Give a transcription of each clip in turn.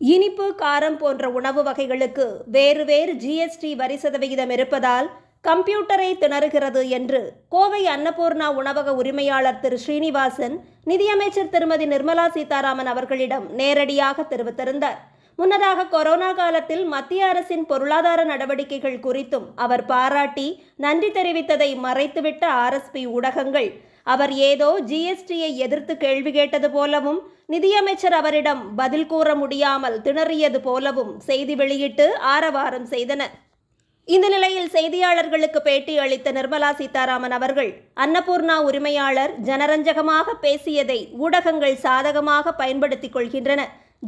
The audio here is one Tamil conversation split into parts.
இனிப்பு காரம் போன்ற உணவு வகைகளுக்கு வேறு வேறு ஜிஎஸ்டி வரி சதவிகிதம் இருப்பதால் கம்ப்யூட்டரை திணறுகிறது என்று கோவை அன்னபூர்ணா உணவக உரிமையாளர் திரு ஸ்ரீனிவாசன் நிதியமைச்சர் திருமதி நிர்மலா சீதாராமன் அவர்களிடம் நேரடியாக தெரிவித்திருந்தார். முன்னதாக கொரோனா காலத்தில் மத்திய அரசின் பொருளாதார நடவடிக்கைகள் குறித்தும் அவர் பாராட்டி நன்றி தெரிவித்ததை மறைத்துவிட்ட ஆர்எஸ்பி ஊடகங்கள் அவர் ஏதோ ஜிஎஸ்டியை எதிர்த்து கேள்வி கேட்டது போலவும் நிதியமைச்சர் அவரிடம் பதில் கூற முடியாமல் திணறியது போலவும் செய்தி வெளியிட்டு ஆரவாரம் செய்தனர். இந்த நிலையில் செய்தியாளர்களுக்கு பேட்டி அளித்த நிர்மலா சீதாராமன் அவர்கள் அன்னபூர்ணா உரிமையாளர் ஜனரஞ்சகமாக பேசியதை ஊடகங்கள் சாதகமாக பயன்படுத்திக் கொள்கின்றன.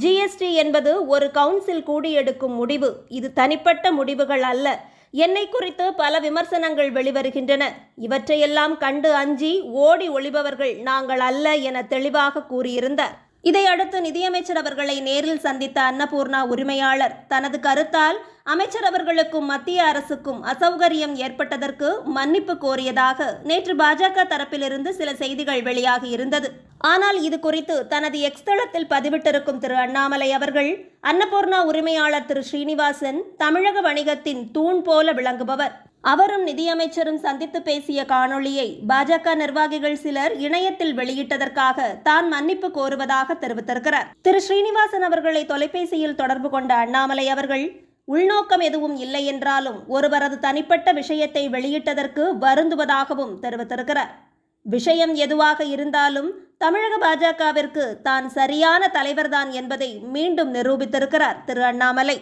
ஜிஎஸ்டி என்பது ஒரு கவுன்சில் கூடி எடுக்கும் முடிவு. இது தனிப்பட்ட முடிவுகள் அல்ல. என்னை குறித்து பல விமர்சனங்கள் வெளிவருகின்றன. இவற்றையெல்லாம் கண்டு அஞ்சி ஓடி ஒளிபவர்கள் நாங்கள் அல்ல என தெளிவாக கூறியிருந்தார். இதையடுத்து நிதியமைச்சர் அவர்களை நேரில் சந்தித்த அன்னபூர்ணா உரிமையாளர் தனது கருத்தால் அமைச்சர் அவர்களுக்கும் மத்திய அரசுக்கும் அசௌகரியம் ஏற்பட்டதற்கு மன்னிப்பு கோரியதாக நேற்று பாஜக தரப்பிலிருந்து சில செய்திகள் வெளியாகி இருந்தது. ஆனால் இது குறித்து தனது எக்ஸ் தளத்தில் பதிவிட்டிருக்கும் திரு அண்ணாமலை அவர்கள் அன்னபூர்ணா உரிமையாளர் திரு ஸ்ரீனிவாசன் தமிழக வணிகத்தின் தூண் போல விளங்குபவர். அவரும் நிதியமைச்சரும் சந்தித்து பேசிய காணொளியை பாஜக நிர்வாகிகள் சிலர் இணையத்தில் வெளியிட்டதற்காக தான் மன்னிப்பு கோருவதாக தெரிவித்திருக்கிறார். திரு ஸ்ரீனிவாசன் அவர்களை தொலைபேசியில் தொடர்பு கொண்ட அண்ணாமலை அவர்கள் உள்நோக்கம் எதுவும் இல்லை என்றாலும் ஒருவரது தனிப்பட்ட விஷயத்தை வெளியிட்டதற்கு வருந்துவதாகவும் தெரிவித்திருக்கிறார். விஷயம் எதுவாக இருந்தாலும் தமிழக பாஜகவிற்கு தான் சரியான தலைவர்தான் என்பதை மீண்டும் நிரூபித்திருக்கிறார் திரு அண்ணாமலை.